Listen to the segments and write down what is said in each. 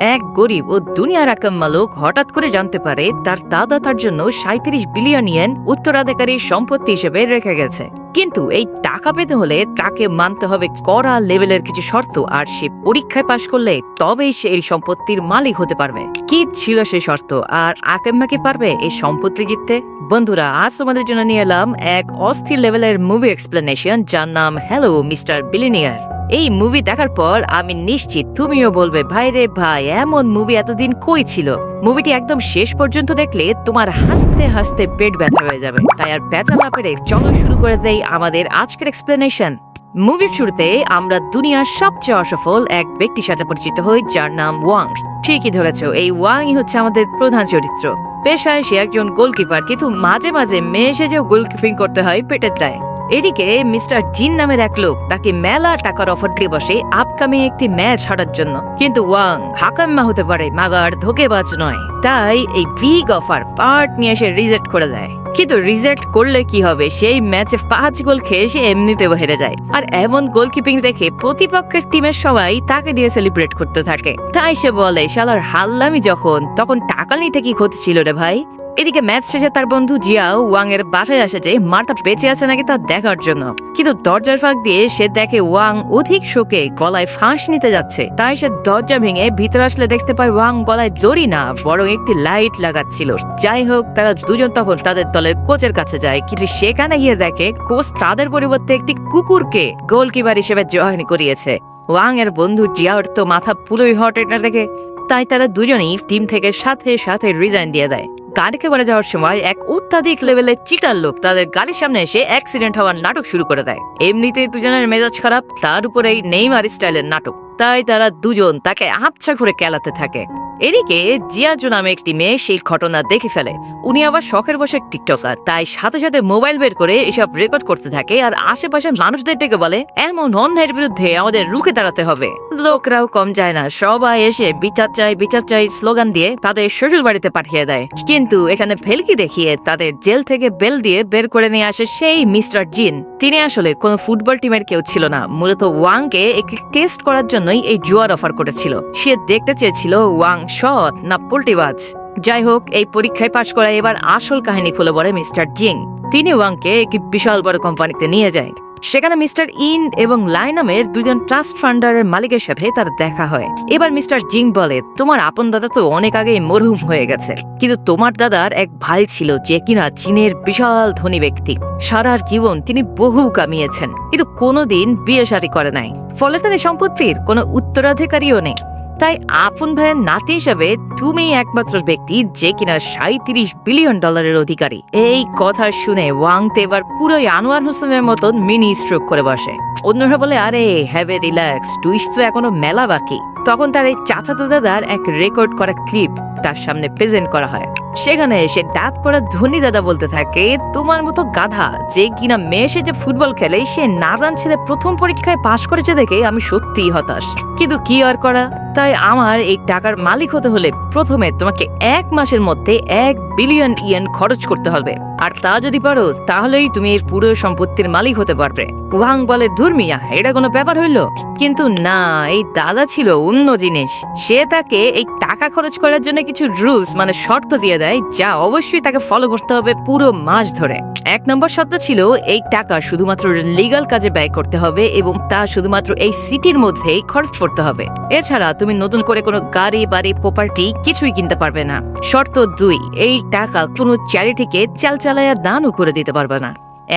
এক গরিব ও দুনিয়ার আকাম্মা লোক হঠাৎ করে জানতে পারে তার দাদা তার জন্য সাঁত্রিশ বিলিয়ন ইয়েন উত্তরাধিকারী সম্পত্তি হিসেবে রেখে গেছে। কিন্তু এই টাকা পেতে হলে তাকে মানতে হবে কড়া লেভেলের কিছু শর্ত আর সে পরীক্ষায় পাশ করলে তবেই সে এই সম্পত্তির মালিক হতে পারবে। কি ছিল সে শর্ত? আর আকাম্মা পারবে এই সম্পত্তি জিততে? বন্ধুরা, আজ তোমাদের জন্য নিয়ে এলাম এক অস্থির লেভেলের মুভি এক্সপ্লেনেশন যার নাম হ্যালো মিস্টার বিলিনিয়ার এই মুভি দেখার পর আমি নিশ্চিত তুমিও বলবে, ভাই রে ভাই, এমন মুভি এতদিন কই ছিল? মুভিটি একদম শেষ পর্যন্ত দেখলে তোমার হাসতে হাসতে পেট ব্যথা হয়ে যাবে। তাই আর পেঁচা না পেরে চলো শুরু করে দেই আমাদের আজকের এক্সপ্লেনেশন মুভির শুরুতে আমরা দুনিয়ার সবচেয়ে অসফল এক ব্যক্তির সাথে পরিচিত হই, যার নাম ওয়াং ঠিকই ধরেছ, এই ওয়াংই হচ্ছে আমাদের প্রধান চরিত্র। পেশায় সে একজন গোলকিপার কিন্তু মাঝে মাঝে মেয়ে সেজেও গোলকিপিং করতে হয় পেটের দায় এদিকে মিস্টার জিন নামের এক লোক তাকে মেলা টাকার অফার দিয়ে বসে আপকামিং একটি ম্যাচ হারার জন্য। কিন্তু ওয়াং হাকাম্মা হতে পারে মাগার ধোকেবাজ নয়। তাই এই বিগ অফার পার্ট নিয়ে এসে রিজেক্ট করে দেয়। কিন্তু রিজেক্ট করলে কি হবে? সেই ম্যাচে পাঁচ গোল খেয়ে সে এমনিতেও হেরে যায়। আর এমন গোলকিপিং দেখে প্রতিপক্ষের টিমের সবাই তাকে দিয়ে সেলিব্রেট করতে থাকে। তাই সে বলে, শালার হাল্লামি যখন, তখন টাকা নিতে কি ক্ষতি ছিল রে ভাই? এদিকে ম্যাচ শেষে তার বন্ধু জিয়াও ওয়াং এর বাসায় আসে যে মার্তা বেঁচে আছে নাকি তা দেখার জন্য। কিন্তু দরজার ফাঁক দিয়ে সে দেখে ওয়াং অধিক শোকে গলায় ফাঁস নিতে যাচ্ছে। তাই সে দরজা ভেঙে ভিতরে আসলে দেখতে পায় ওয়াং গলায় জড়ি না, বরং একটি লাইট লাগাচ্ছিল। যাই হোক, তারা দুজন তখন তাদের দলের কোচের কাছে যায়। কিন্তু সেখানে গিয়ে দেখে কোচ তাদের পরিবর্তে একটি কুকুরকে গোলকিপার হিসেবে জয়েন করিয়েছে। ওয়াং এর বন্ধু জিয়াওর তো মাথা পুরোই হট, এটা দেখে তাই তারা দুজনেই টিম থেকে সাথে সাথে রিজাইন দিয়ে দেয়। গাড়িকে বাড়ে যাওয়ার সময় এক অত্যাধিক লেভেলের চিটার লোক তাদের গাড়ির সামনে এসে অ্যাক্সিডেন্ট হওয়ার নাটক শুরু করে দেয়। এমনিতেই দুজনের মেজাজ খারাপ, তার উপরেই নেইমার স্টাইলের নাটক। তাই তারা দুজন তাকে আবছা করে কেলাতে থাকে। এদিকে জিয়াজু নামে একটি মেয়ে সেই ঘটনা দেখে ফেলে। উনি আবার শখের বসে টিকটকার। তাই সাথে সাথে মোবাইল বের করে এসব রেকর্ড করতে থাকে আর আশেপাশে মানুষদের ডেকে বলে, এমন অন্যায়ের বিরুদ্ধে আমাদের রুখে দাঁড়াতে হবে। লোকরাও কম যায় না। সবাই এসে বিচার চাই বিচার চাই স্লোগান দিয়ে তাদের শ্বশুর বাড়িতে পাঠিয়ে দেয়। কিন্তু এখানে ভেলকি দেখিয়ে তাদের জেল থেকে বেল দিয়ে বের করে নিয়ে আসে সেই মিস্টার জিন। তিনি আসলে কোন ফুটবল টিমের কেউ ছিল না। মূলত ওয়াংকে একটি টেস্ট করার জন্যই এই জুয়ার অফার করেছিল। সে দেখতে চেয়েছিল ওয়াং সৎ না পোল্টিবাজ যাই হোক, এই পরীক্ষায় পাশ করা এবার আসল কাহিনী খুলে বলে মিস্টার জিং তিনি ওয়াংকে একটি বিশাল বড় কোম্পানিতে নিয়ে যায়। সেখানে মিস্টার ইন এবং লাই নামের দুজন ট্রাস্ট ফান্ডারের মালিকের সাথে তার দেখা হয়। এবার মিস্টার জিং বলে, তোমার আপন দাদা তো অনেক আগেই মরহুম হয়ে গেছে। কিন্তু তোমার দাদার এক ভাই ছিল যে কিনা চীনের বিশাল ধনী ব্যক্তি। সারার জীবন তিনি বহু কামিয়েছেন। কিন্তু কোনোদিন বিয়ে শাদী করে নাই। ফলে তাদের সম্পত্তির কোনো উত্তরাধিকারীও নেই। তাই আপন ভাইয়ের নাতি হিসেবে তুমি একমাত্র ব্যক্তি যে কিনা সাঁত্রিশ বিলিয়ন ডলারের অধিকারী। এই কথা শুনে ওয়াংতে এবার পুরোই আনোয়ার হোসেনের মতন মিনি স্ট্রোক করে বসে। অন্যরা বলে, আরে হ্যাভে রিল্যাক্স টুইস্ট তো এখনও মেলা বাকি। তখন তার এই চাচাতো দাদার এক রেকর্ড করা ক্লিপ তার সামনে প্রেজেন্ট করা হয়। সেখানে এসে দাঁত পড়া ধনী দাদা বলতে থাকে, তোমার মতো গাধা যে কিনা মেয়ে সে যে ফুটবল খেলে, সে না জানছে যে প্রথম পরীক্ষায় পাশ করেছে দেখে আমি সত্যিই হতাশ। কিন্তু কি আর করা? তাই আমার এই টাকার মালিক হতে হলে প্রথমে তোমাকে এক মাসের মধ্যে এক বিলিয়ন ইয়েন খরচ করতে হবে। আর তা যদি পারো, তাহলেই তুমি এই পুরো সম্পত্তির মালিক হতে পারবে। ওয়াং বলে ধর্মিয়া এটা কোনো ব্যাপার হইল? কিন্তু না, এই দাদা ছিল অন্য জিনিস। সে তাকে এই টাকা খরচ করার জন্য কিছু রুলস মানে শর্ত দিয়ে দেয়, যা অবশ্যই তাকে ফলো করতে হবে পুরো মাস ধরে। এক নম্বর শর্ত ছিল, এই টাকা শুধুমাত্র লিগাল কাজে ব্যয় করতে হবে এবং তা শুধুমাত্র এই সিটির মধ্যেই খরচ করতে হবে। এছাড়া তুমি নতুন করে কোনো গাড়ি, বাড়ি প্রপার্টি কিছুই কিনতে পারবে না। শর্ত দুই, এই টাকা কোনো চ্যারিটিকে চালচালায়া দানও করে দিতে পারবে না।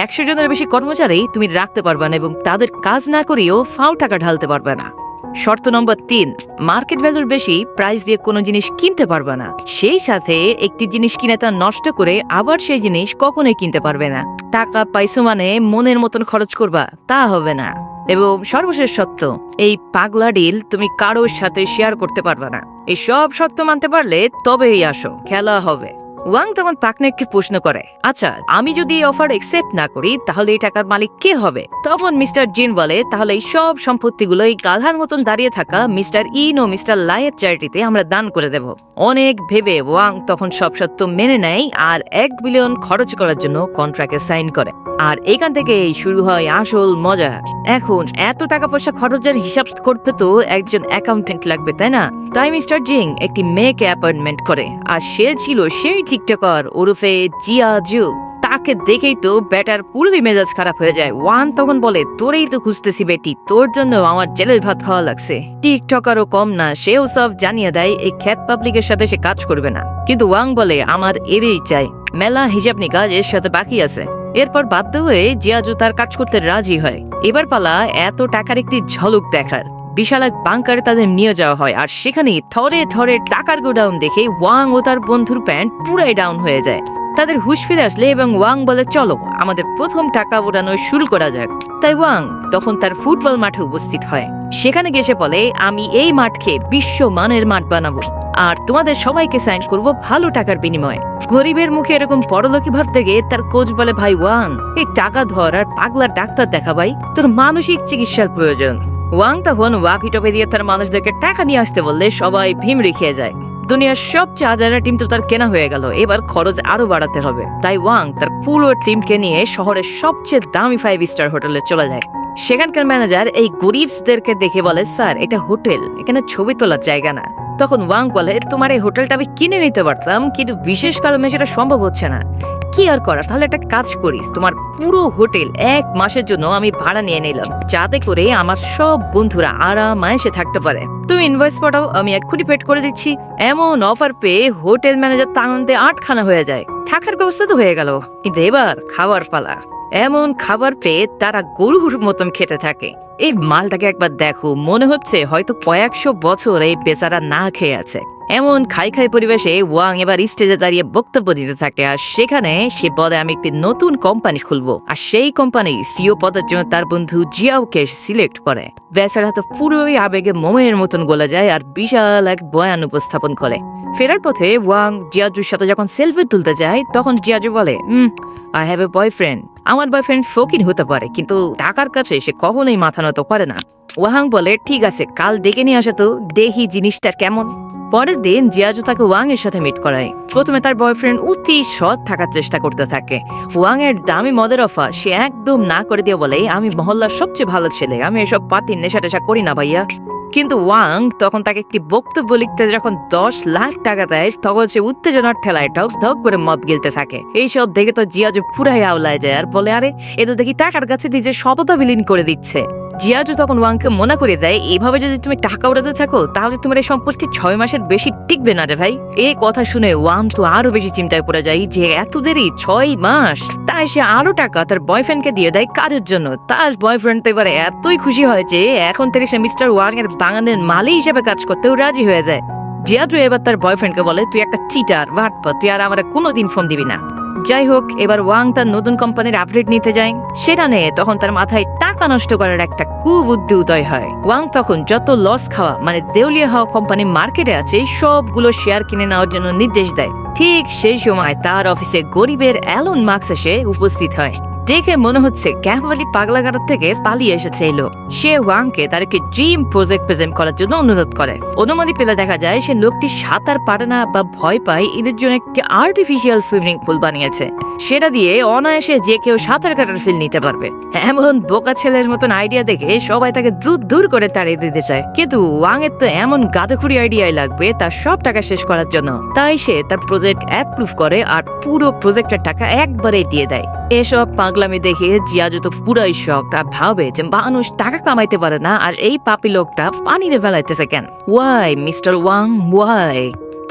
একশো জনের বেশি কর্মচারী তুমি রাখতে পারবে না এবং তাদের কাজ না করেও ফাও টাকা ঢালতে পারবে না। শর্ত নম্বর তিন, মার্কেট ভ্যালুর বেশি প্রাইস দিয়ে কোনো জিনিস কিনতে পারবে না। সেই সাথে একটি জিনিস কিনে তা নষ্ট করে আবার সেই জিনিস কখনোই কিনতে পারবে না। টাকা পাইছো মানে মনের মতন খরচ করবা, তা হবে না। এবং সর্বশেষ সত্য এই পাগলা ডিল তুমি কারোর সাথে শেয়ার করতে পারবে না। এই সব সত্য মানতে পারলে তবেই আসো, খেলা হবে। ওয়াং তখন পাকনেককে প্রশ্ন করে আচ্ছা আমি যদি এই অফার একসেপ্ট না করি, তাহলে এই টাকার মালিক কে হবে? তখন মিস্টার জিন বলে, তাহলে এই সব সম্পত্তিগুলো এই গালহার মতন দাঁড়িয়ে থাকা মিস্টার ইন ও মিস্টার লায়ের চ্যারিটিতে আমরা দান করে দেব। অনেক ভেবে ওয়াং তখন সব সত্য মেনে নেয় আর এক বিলিয়ন খরচ করার জন্য কন্ট্রাক্টে সাইন করে। আর এখান থেকে শুরু হয় আসল মজা। এখন এত টাকা পয়সা খরচের হিসাব করতে তো একজন অ্যাকাউন্টেন্ট লাগবে, তাই না? তাই মিস্টার জিং একটি মেয়েকে অ্যাপয়েন্টমেন্ট করে, আর সে ছিল সেই টিকটকার ওরফে জিয়া জু তাকে দেখেই তো ব্যাটার পুরোই মেজাজ খারাপ হয়ে যায়। ওয়ান তখন বলে, তোরেই তো খুঁজতেছি বেটি, তোর জন্য আমার জেলের ভাত খাওয়া লাগছে। টিকটকারও কম না, সেও সব জানিয়ে দেয়, এই খ্যাত পাবলিকের সাথে সে কাজ করবে না। কিন্তু ওয়াং বলে, আমার এরই চাই। মেলা হিসাব নিকাজ এর সাথে বাকি আছে। এরপর বাধ্য হয়ে জিয়াজু তার কাজ করতে রাজি হয়। এবার পালা এত টাকার একটি ঝলক দেখার। বিশাল এক বাংকারে তাদের নিয়ে যাওয়া হয় আর সেখানে থরে থরে টাকার গোডাউন দেখে ওয়াং ও তার বন্ধুর প্যান্ট পুরাই ডাউন হয়ে যায়। তাদের হুশ ফিরে আসলে এবং ওয়াং বলে, চলো, আমাদের প্রথম টাকা ওড়ানো শুরু করা যাক। তাই ওয়াং তখন তার ফুটবল মাঠে উপস্থিত হয়। সেখানে গেসে বলে, আমি এই মাঠকে বিশ্ব মানের মাঠ বানাবো। আর তোমাদের সবাইকে সাইন করব ভালো টাকার বিনিময়ে। গরিবের মুখে এরকম পরলোকি ভাবতে গিয়ে তার কোচ বলে, ভাই, ওয়াং, এই টাকা ধর আর পাগলা ডাক্তার দেখা, ভাই, তোর মানসিক চিকিৎসার প্রয়োজন। ওয়াং তখন ওয়াকি টপে দিয়ে তার মানুষদেরকে টাকা নিয়ে আসতে বললে সবাই ভীম রেখে যায়। দুনিয়ার সবচেয়ে আজারা টিম তো তার কেনা হয়ে গেল, এবার খরচ আরও বাড়াতে হবে। তাই ওয়াং তার পুরো টিমকে নিয়ে শহরের সবচেয়ে দামি ফাইভ স্টার হোটেলে চলে যায়। সেখানকার ম্যানেজার এই গরিবসদেরকে দেখে বলে, স্যার, এটা হোটেল, এখানে ছবি তোলার জায়গা না। তখন ওয়াং বলে, তোমার এই হোটেলটা আমি কিনে নিতে পারতাম, কিন্তু বিশেষ কারণে সেটা সম্ভব হচ্ছে না। কি আর করার? তাহলে একটা কাজ করিস, তোমার পুরো হোটেল এক মাসের জন্য আমি ভাড়া নিয়ে নিলাম, যাতে করে আমার সব বন্ধুরা আরাম এসে থাকতে পারে। তুমি ইনভয়েস পাঠাও, আমি এক্ষুনি পেড করে দিচ্ছি। এমন অফার পেয়ে হোটেল ম্যানেজার তানন্দে আটখানা হয়ে যায়। থাকার ব্যবস্থা তো হয়ে গেল, কিন্তু এবার খাবার পালা। এমন খাবার পেয়ে তারা গরুর মতন খেতে থাকে। এই মালটাকে একবার দেখো, মনে হচ্ছে হয়তো কয়েকশো বছর এই বেচারা না খেয়ে আছে। এমন খাই খাই পরিবেশে ওয়াং এবার স্টেজে দাঁড়িয়ে বক্তব্য দিতে থাকে, আর সেখানে সে বলে, আমি একটি নতুন কোম্পানি খুলবো। আর সেই কোম্পানি সিও পদের জন্য তার বন্ধু জিয়াওকে সিলেক্ট করে। বেচারা তো পুরোই আবেগে মোমের মতন গলে যায় আর বিশাল এক বয়ান উপস্থাপন করে। ফেরার পথে ওয়াং জিয়াজুর সাথে যখন সেলফি তুলতে যায়, তখন জিয়াজু বলে আই হ্যাভ এ বয়ফ্রেন্ড আমার বয়ফ্রেন্ড ফকির হতে পারে, কিন্তু টাকার কাছে সে কখনোই মাথা নত করে না। ওয়াহাং বলে, ঠিক আছে, কাল ডেকে নিয়ে আসে তো, দেখি জিনিসটা কেমন। পরের দিন জিয়াজু তাকে ওয়াং এর সাথে মিট করায়। প্রথমে তার বয়ফ্রেন্ড অতি সৎ থাকার চেষ্টা করতে থাকে। ওয়াং এর দামি মদের অফার সে একদম না করে দিয়ে বলে, আমি মহল্লার সবচেয়ে ভালো ছেলে, আমি এসব পাতি নেশা টেশা করি না ভাইয়া। কিন্তু ওয়াং তখন তাকে একটি বক্তব্য লিখতে যখন দশ লাখ টাকা দেয়, তখন সে উত্তেজনার ঠেলায় ঢক ঢক করে মদ গিলতে থাকে। এইসব দেখে তো জিয়াজু পুরাই আওলায় যায় আর বলে, আরে, এ তো দেখি টাকার কাছে নিজের শপথ বিলীন করে দিচ্ছে। জিয়াজু তখন ওয়াংকে মনে করে দেয় এভাবে যদি তুমি টাকা উড়াতে থাকো, তাহলে তোমার এই সম্পত্তি ছয় মাসের বেশি টিকবে না রে ভাই। এই কথা শুনে ওয়াং তো আরও বেশি চিন্তায় পড়ে যায় যে এত দেরি ছয় মাস? তাই সে আরও টাকা তার বয়ফ্রেন্ডকে দিয়ে দেয় কাজের জন্য। তার বয়ফ্রেন্ড তো এবারে এতই খুশি হয় যে এখন থেকে সে মিস্টার ওয়াং এর বাগানের মালি হিসেবে কাজ করতেও রাজি হয়ে যায়। জিয়াজু এবার তার বয়ফ্রেন্ডকে বলে, তুই একটা চিটার ভাটপা, তুই আর আমার কোনোদিন ফোন দিবি না। যাই হোক এবার ওয়াং তার নতুন কোম্পানির আপডেট নিতে যায়। সেটা নিয়ে তখন তার মাথায় টাকা নষ্ট করার একটা কুবুদ্ধি উদয় হয়। ওয়াং তখন যত লস খাওয়া মানে দেউলিয়া হওয়া কোম্পানি মার্কেটে আছে, সবগুলো শেয়ার কিনে নেওয়ার জন্য নির্দেশ দেয়। ঠিক সেই সময় তার অফিসে গরিবের অ্যালন মার্কস এসে উপস্থিত হয়। দেখে মনে হচ্ছে ক্যাপালি পাগলাগাড়ার থেকে পালিয়ে এসেছে এলো সে ওয়াংকে তার একটি ড্রিম প্রজেক্ট প্রেজেন্ট করার জন্য অনুরোধ করে। অনুমতি পেলে দেখা যায় সে লোকটি সাঁতার পারে না বা ভয় পায়, এদের জন্য একটি আর্টিফিশিয়াল সুইমিং পুল বানিয়েছে। সেটা দিয়ে অনায়াসে যে কেউ সাঁতার কাটার ফিল নিতে পারবে। এমন বোকা ছেলের মতন আইডিয়া দেখে সবাই তাকে দূর দূর করে তাড়িয়ে দিতে চায়। কিন্তু ওয়াং এর তো এমন গাদখুরি আইডিয়াই লাগবে, তার সব টাকা শেষ করার জন্য। তাই সে তার প্রজেক্ট অ্যাপ্রুভ করে আর পুরো প্রজেক্টের টাকা একবারেই দিয়ে দেয়। এসব পাগলামি দেখে জিয়াজু তো পুরাই শখ, তা ভাবে যে মানুষ টাকা কামাইতে পারে না আর এই পাপি লোকটা পানিতে ফেলাইতেছে কেন? ওয়াই মিস্টার ওয়াং ওয়াই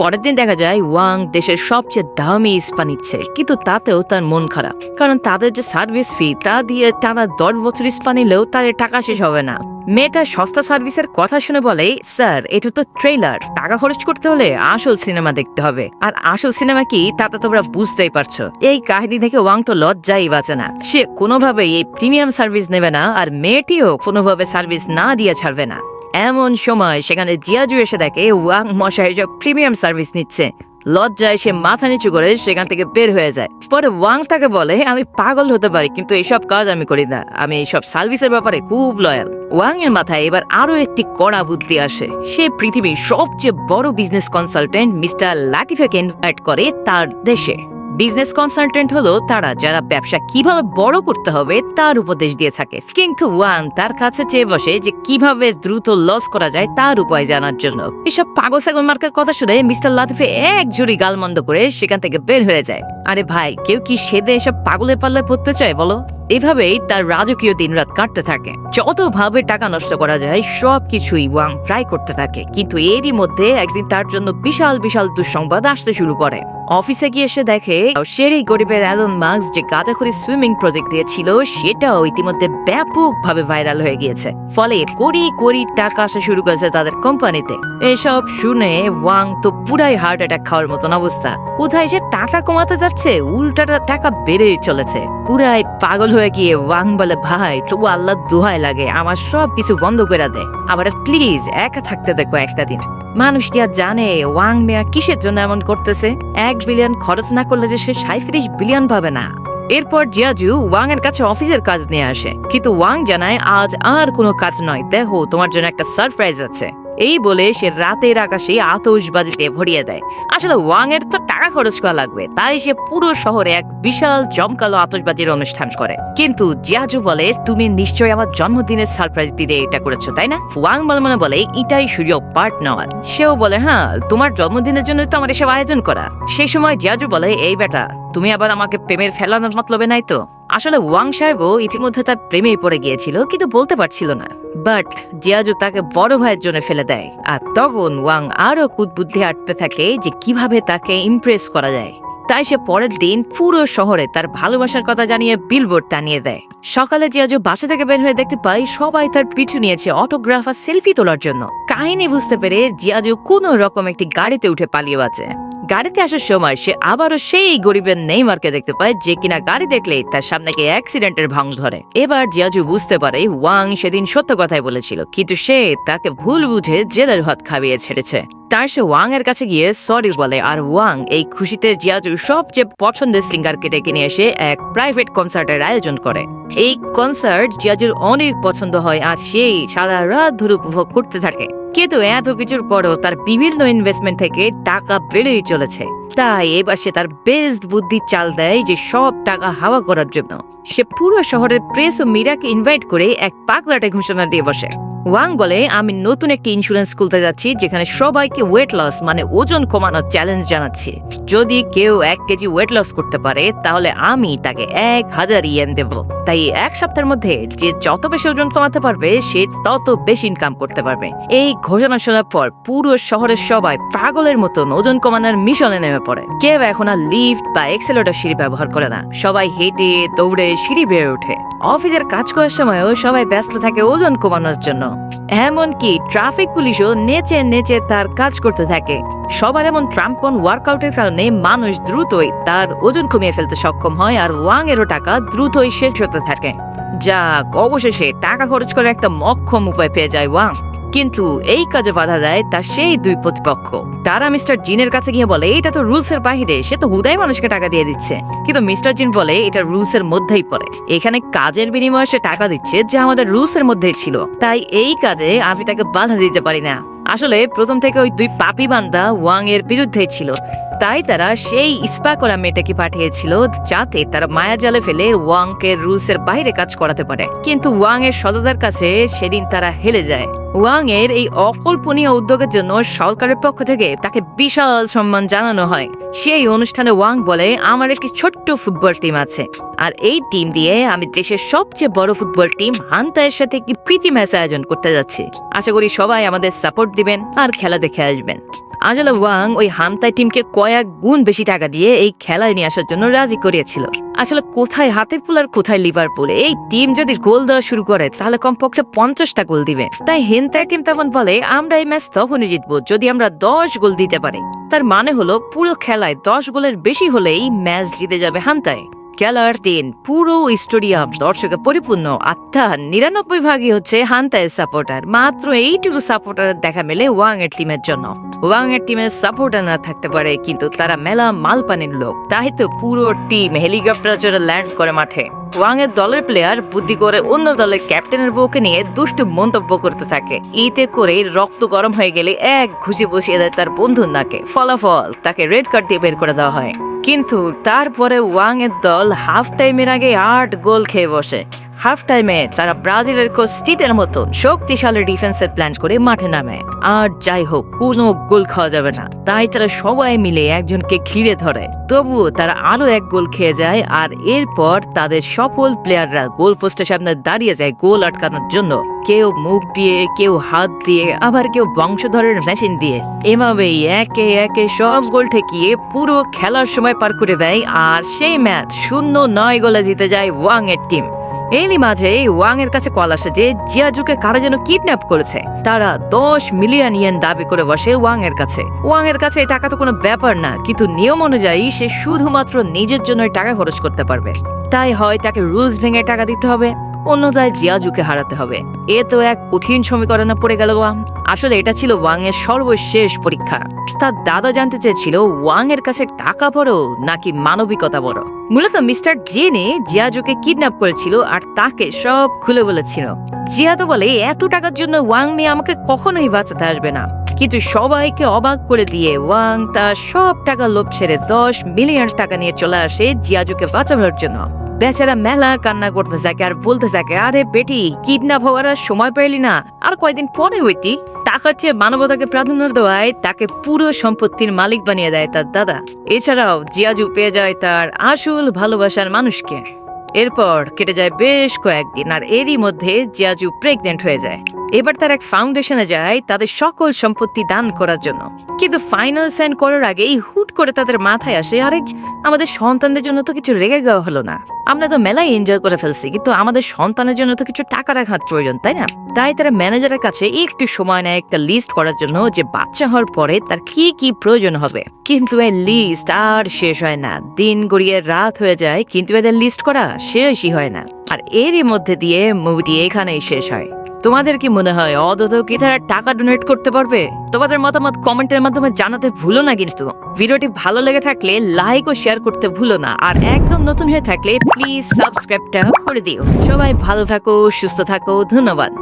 পরের দিন দেখা যায় ওয়াং দেশের সবচেয়ে দামি ইস্পা নিচ্ছে, কিন্তু তাতেও তার মন খারাপ। কারণ তাদের যে সার্ভিস ফি, তা দিয়ে টানা দশ বছর ইস্পা নিলেও তাদের টাকা শেষ হবে না। মেয়েটা সস্তা সার্ভিসের কথা শুনে বলে, স্যার, এটা তো ট্রেলার টাকা খরচ করতে হলে আসল সিনেমা দেখতে হবে। আর আসল সিনেমা কি, তা তো তোমরা বুঝতেই পারছ। এই কাহিনী থেকে ওয়াং তো লজ্জাই বাঁচে না। সে কোনোভাবেই এই প্রিমিয়াম সার্ভিস নেবে না, আর মেয়েটিও কোনোভাবে সার্ভিস না দিয়ে ছাড়বে না। এমন সময় সেখানে জিয়াজু এসে দেখে ওয়াং মশাই সব প্রিমিয়াম সার্ভিস নিচ্ছে। লজ্জায় সে মাথা নিচু করে সেখান থেকে বের হয়ে যায়। পরে ওয়াং তাকে বলে, আমি পাগল হতে পারি, কিন্তু এইসব কাজ আমি করি না। আমি এইসব সার্ভিসের ব্যাপারে খুব লয়াল। ওয়াং এর মাথায় এবার আরও একটি কড়া বুদ্ধি আসে। সে পৃথিবীর সবচেয়ে বড় বিজনেস কনসালটেন্ট মিস্টার লাকিফেকে ইনভাইট করে তার দেশে। বিজনেস কনসালটেন্ট হলো তারা, যারা ব্যবসা কীভাবে বড় করতে হবে তার উপদেশ দিয়ে থাকে। কিন্তু ওয়ান তার কাছে চেয়ে বসে যে কীভাবে দ্রুত লস করা যায় তার উপায় জানার জন্য। এসব পাগল ছাগল মার্কার কথা শুনে মিস্টার লাতিফে এক জুড়ি গালমন্দ করে সেখান থেকে বের হয়ে যায়। আরে ভাই, কেউ কি সেদে এসব পাগলের পাল্লায় পড়তে চায় বলো? এভাবেই তার রাজকীয় দিনরাত কাটতে থাকে। যত ভাবে টাকা নষ্ট করা যায় সব কিছুই ওয়াং ট্রাই করতে থাকে। কিন্তু এরই মধ্যে একদিন তার জন্য বিশাল বিশাল দুঃসংবাদ আসতে শুরু করে। অফিসে গিয়ে এসে দেখে সেই গরিবের অ্যালন মার্কস যে গাঁদাখড়ি সুইমিং প্রজেক্ট দিয়েছিল, সেটাও ইতিমধ্যে ব্যাপকভাবে ভাইরাল হয়ে গিয়েছে। ফলে কোটি কোটি টাকা আসা শুরু করেছে তাদের কোম্পানিতে। এসব শুনে ওয়াং তো পুরাই হার্ট অ্যাটাক খাওয়ার মতন অবস্থা। কোথায় সে টাকা কমাতে যাচ্ছে, উল্টাটা টাকা বেড়েই চলেছে। পুরাই পাগল হয়ে গিয়ে ওয়াং বলে, ভাই, তবু আল্লাহ দোহাই লাগে, আমার সব কিছু বন্ধ করে দে। আবার প্লিজ একা থাকতে দেখো একটা দিন। মানুষটি আর জানে ওয়াং মেয়া কিসের জন্য এমন করতেছে? এক বিলিয়ন খরচ না করলে যে সে সাঁত্রিশ বিলিয়ন পাবে না। এরপর জিয়াজু ওয়াং এর কাছে অফিসের কাজ নিয়ে আসে। কিন্তু ওয়াং জানায়, আজ আর কোনো কাজ নয়। দেখো, তোমার জন্য একটা সারপ্রাইজ আছে। এই বলে সে রাতের আকাশে আতশবাজিতে ভরিয়ে দেয়। আসলে ওয়াং এর তো টাকা খরচ করা লাগবে, তাই সে পুরো শহরে এক বিশাল জমকালো আতশবাজির অনুষ্ঠান করে। কিন্তু জিয়াজু বলে, তুমি নিশ্চয়ই আমার জন্মদিনের সারপ্রাইজ দিতে এটা করেছ, তাই না? ওয়াং মনে বলে, এটাই সুযোগ পার্ট নেওয়ার। সেও বলে হ্যাঁ তোমার জন্মদিনের জন্য তো আমার এসব আয়োজন করা। সেই সময় জিয়াজু বলে, এই বেটা, তুমি আবার আমাকে প্রেমের ফেলানোর মতলবে নাই তো? আসলে ওয়াং সাহেবও ইতিমধ্যে তার প্রেমেই পড়ে গিয়েছিল, কিন্তু বলতে পারছিল না। বাট জিয়াজু তাকে বড় ভাইয়ের জন্য ফেলে দেয়, আর তখন ওয়াং আরও কুদবুদ্ধি আটতে থাকে যে কীভাবে তাকে ইমপ্রেস করা যায়। তাই সে পরের দিন পুরো শহরে তার ভালোবাসার কথা জানিয়ে বিলবোর্ড টানিয়ে দেয়। সকালে জিয়াজু বাসা থেকে বের হয়ে দেখতে পাই, সবাই তার পিছু নিয়েছে অটোগ্রাফ আর সেলফি তোলার জন্য। কাহিনী বুঝতে পেরে জিয়াজু কোনো রকম একটি গাড়িতে উঠে পালিয়ে বাঁচে গাড়িতে আসার সময় সে আবারও সেই গরিবের নেইমারকে দেখতে পায়, যে কিনা গাড়ি দেখলেই তার সামনে গিয়ে অ্যাক্সিডেন্টের ভাঙ ধরে। এবার জিয়াজু বুঝতে পারে, ওয়াং সেদিন সত্য কথাই বলেছিল, কিন্তু সে তাকে ভুল বুঝে জেলের ভাত খাইয়ে ছেড়েছে। তার সে ওয়াং এর কাছে গিয়ে সরি বলে, আর ওয়াং, এই খুশিতে জিয়াজুর সবচেয়ে পছন্দের সিঙ্গারকে ডেকে নিয়ে এসে এক প্রাইভেট কনসার্টের আয়োজন করে। এই কনসার্ট জিয়াজুর অনেক পছন্দ হয়, আর সেই সারা রাত ধরে উপভোগ করতে থাকে। কিন্তু এত কিছুর পরও তার বিভিন্ন ইনভেস্টমেন্ট থেকে টাকা বেড়েই চলেছে। তাই এবার সে তার বেস্ট বুদ্ধি চাল দেয় যে সব টাকা হাওয়া করার জন্য। সে পুরো শহরের প্রেস ও মিরাকে ইনভাইট করে এক পাগলাটে ঘোষণা দিয়ে বসে। ওয়াং বলে আমি নতুন একটি ইন্স্যুরেন্স খুলতে যাচ্ছি, যেখানে সবাইকে ওয়েট লস মানে ওজন কমানোর চ্যালেঞ্জ জানাচ্ছি। যদি কেউ এক কেজি ওয়েট লস করতে পারে, তাহলে আমি তাকে এক হাজার ইয়েন দেব। তাই এক সপ্তাহের মধ্যে যে যত বেশি ওজন কমাতে পারবে, সে তত বেশি ইনকাম করতে পারবে। এই ঘোষণা শোনার পর পুরো শহরের সবাই পাগলের মতন ওজন কমানোর মিশনে নেমে পড়ে। কেউ এখন আর লিফট বা এক্সেলেটর সিঁড়ি ব্যবহার করে না। সবাই হেঁটে, দৌড়ে, সিঁড়ি বেয়ে ওঠে। অফিসের কাজ করার সময়ও সবাই ব্যস্ত থাকে ওজন কমানোর জন্য। এমনকি ট্রাফিক পুলিশও নেচে নেচে তার কাজ করতে থাকে। সবার এমন ট্রাম্পন ওয়ার্কআউটের কারণে মানুষ দ্রুতই তার ওজন কমিয়ে ফেলতে সক্ষম হয় আর ওয়াং এরও টাকা দ্রুতই শেষ হতে থাকে। যাক, অবশেষে টাকা খরচ করে একটা মক্ষম উপায় পেয়ে যায় ওয়াং। কিন্তু এই কাজে বাধা দেয় তা সেই দুই প্রতিপক্ষ। তারা মিস্টার জিনের কাছে গিয়ে বলে, এটা তো রুলস এর বাহিরে, সে তো হুদাই মানুষকে টাকা দিয়ে দিচ্ছে। কিন্তু মিস্টার জিন বলে, এটা রুলস এর মধ্যেই পড়ে। এখানে কাজের বিনিময়ে সে টাকা দিচ্ছে যা আমাদের রুলস এর মধ্যেই ছিল। তাই এই কাজে আমি তাকে বাধা দিতে পারি না। আসলে প্রথম থেকে ওই দুই পাপি বান্দা ওয়াং এর বিরুদ্ধে ছিল। তাই তারা সেই ইস্পা করা মেয়েটাকে পাঠিয়েছিল যাতে তারা মায়া জালে ফেলে ওয়াংকে রুলসের বাইরে কাজ করাতে পারে। কিন্তু ওয়াং এর সততার কাছে সেদিন তারা হেলে যায়। ওয়াং এর এই অকল্পনীয় উদ্যোগের জন্য সরকারের পক্ষ থেকে তাকে বিশাল সম্মান জানানো হয়। সেই অনুষ্ঠানে ওয়াং বলে, আমার একটি ছোট্ট ফুটবল টিম আছে। আর এই টিম দিয়ে আমি দেশের সবচেয়ে বড় ফুটবল টিম হান্তায়ের সাথে একটি প্রীতি ম্যাচ আয়োজন করতে যাচ্ছি। আশা করি সবাই আমাদের সাপোর্ট দিবেন আর খেলা দেখে আসবেন। আজলা ওয়াং ওই হামতাই টিমকে কয়েক গুণ বেশি টাকা দিয়ে এই খেলায় নিয়ে আসার জন্য রাজি করিয়েছিল। আসলে কোথায় হাতের পুল আর কোথায় লিভারপুল এই টিম যদি গোল দেওয়া শুরু করে, তাহলে কমপক্ষে পঞ্চাশটা গোল দিবে। তাই হেনতাই টিম তখন বলে আমরা এই ম্যাচ তখনই জিতবো যদি আমরা দশ গোল দিতে পারি। তার মানে হলো, পুরো খেলায় দশ গোলের বেশি হলেই ম্যাচ জিতে যাবে হান্তায় খেলার দিন। পুরো স্টেডিয়াম দর্শকে পরিপূর্ণ। আত্মা নিরানব্বই ভাগই হচ্ছে হান্তায়ের সাপোর্টার মাত্র এইটুকু সাপোর্টার দেখা মেলে ওয়াং এর টিমের জন্য। ওয়াং এর টিমের সাপোর্টার না থাকতে পারে, কিন্তু তারা মেলা মালপানির লোক। তাই তো পুরো টিম হেলিকপ্টার ল্যান্ড করে মাঠে। ওয়াং এর দলের প্লেয়ার বুদ্ধি করে অন্য দলের ক্যাপ্টেনের বউকে নিয়ে দুষ্টু মন্তব্য করতে থাকে। ইতে করে রক্ত গরম হয়ে গেলে এক ঘুষি বসিয়ে দেয় তার বন্ধুর নাকে। ফলাফল তাকে রেড কার্ড দিয়ে বের করে দেওয়া হয়। কিন্তু তারপরে ওয়াংয়ের দল হাফ টাইমের আগে আট গোল খেয়ে বসে। হাফ টাইমে তারা ব্রাজিলের কোচ স্টিটের মতন শক্তিশালী ডিফেন্সের প্ল্যান করে মাঠে নামে। আর যাই হোক, কোনো গোল খাওয়া যাবে না। তাই তারা সবাই মিলে একজনকে ঘিরে ধরে। তবুও তারা আরও এক গোল খেয়ে যায় আর এরপর তাদের সফল প্লেয়াররা গোল পোস্টের সামনে দাঁড়িয়ে যায় গোল আটকানোর জন্য। কেউ মুখ দিয়ে, কেউ হাত দিয়ে, আবার কেউ বংশধরের মেশিন দিয়ে। এভাবেই একে একে সব গোল ঠেকিয়ে পুরো খেলার সময় পার করে দেয়। আর সেই ম্যাচ শূন্য নয় গোলে জিতে যায় ওয়াং এর টিম। এরই মাঝে ওয়াং এর কাছে কল আসে যে জিয়াজুকে কারা যেন কিডন্যাপ করেছে। তারা দশ মিলিয়ন ইয়েন দাবি করে বসে ওয়াং এর কাছে। ওয়াং এর কাছে টাকা তো কোনো ব্যাপার না, কিন্তু নিয়ম অনুযায়ী সে শুধুমাত্র নিজের জন্য টাকা খরচ করতে পারবে। তাই হয় তাকে রুলস ভেঙে টাকা দিতে হবে। অন্যথায় জিয়াজুকে হারাতে হবে। এ তো এক কঠিন সমীকরণে পড়ে গেল ওয়াং। আসলে এটা ছিল ওয়াং এর সর্বশেষ পরীক্ষা। তার দাদা জানতে চেয়েছিল ওয়াং এর কাছে টাকা বড় নাকি মানবিকতা বড়? মূলত মিস্টার জেনে জিয়াজুকে কিডন্যাপ করেছিল আর তাকে সব খুলে বলেছিল। জিয়া তো বলে, এত টাকার জন্য ওয়াং মেয়ে আমাকে কখনোই বাঁচাতে আসবে না। কিন্তু সবাইকে অবাক করে দিয়ে ওয়াং তার সব টাকা লোভ ছেড়ে দশ মিলিয়ন টাকা নিয়ে চলে আসে জিয়াজুকে বাঁচানোর জন্য। বেচারা মেলা কান্না করতে থাকে আর বলতে থাকে আরে বেটি কিডন্যাপ হওয়ার আর সময় পেলি না। আর কয়দিন পরে হইতি? টাকার চেয়ে মানবতাকে প্রাধান্য দেওয়ায় তাকে পুরো সম্পত্তির মালিক বানিয়ে দেয় তার দাদা। এছাড়াও জিয়াজু পেয়ে যায় তার আসল ভালোবাসার মানুষকে। এরপর কেটে যায় বেশ কয়েকদিন, আর এরই মধ্যে জিয়াজু প্রেগনেন্ট হয়ে যায়। এবার তার এক ফাউন্ডেশনে যায় তাদের সকল সম্পত্তি দান করার জন্য। কিন্তু ফাইনাল সাইন করার আগেই হুট করে তাদের মাথায় আসে, আরে, আমাদের সন্তানদের জন্য তো কিছু রেগে দেওয়া হলো না। আমরা তো মেলায় এনজয় করে ফেলছি, কিন্তু আমাদের সন্তানের জন্য তো কিছু টাকা রাখার প্রয়োজন, তাই না? তাই তারা ম্যানেজারের কাছে একটু সময় নেয় একটা লিস্ট করার জন্য যে বাচ্চা হওয়ার পরে তার কি কি প্রয়োজন হবে। কিন্তু এই লিস্ট আর শেষ হয় না। দিন গড়িয়ে রাত হয়ে যায়, কিন্তু এদের লিস্ট করা শেষই হয় না। আর এরই মধ্যে দিয়ে মুভিটি এখানেই শেষ হয়। তোমাদের কি মনে হয় অদত কি তারা টাকা ডোনেট করতে পারবে? তোমাদের মতামত কমেন্টের মাধ্যমে জানাতে ভুলো না কিন্তু। ভিডিওটি ভালো লেগে থাকলে লাইক ও শেয়ার করতে ভুলো না। আর একদম নতুন হয়ে থাকলে প্লিজ সাবস্ক্রাইবটা করে দিও। সবাই ভালো থাকো, সুস্থ থাকো, ধন্যবাদ।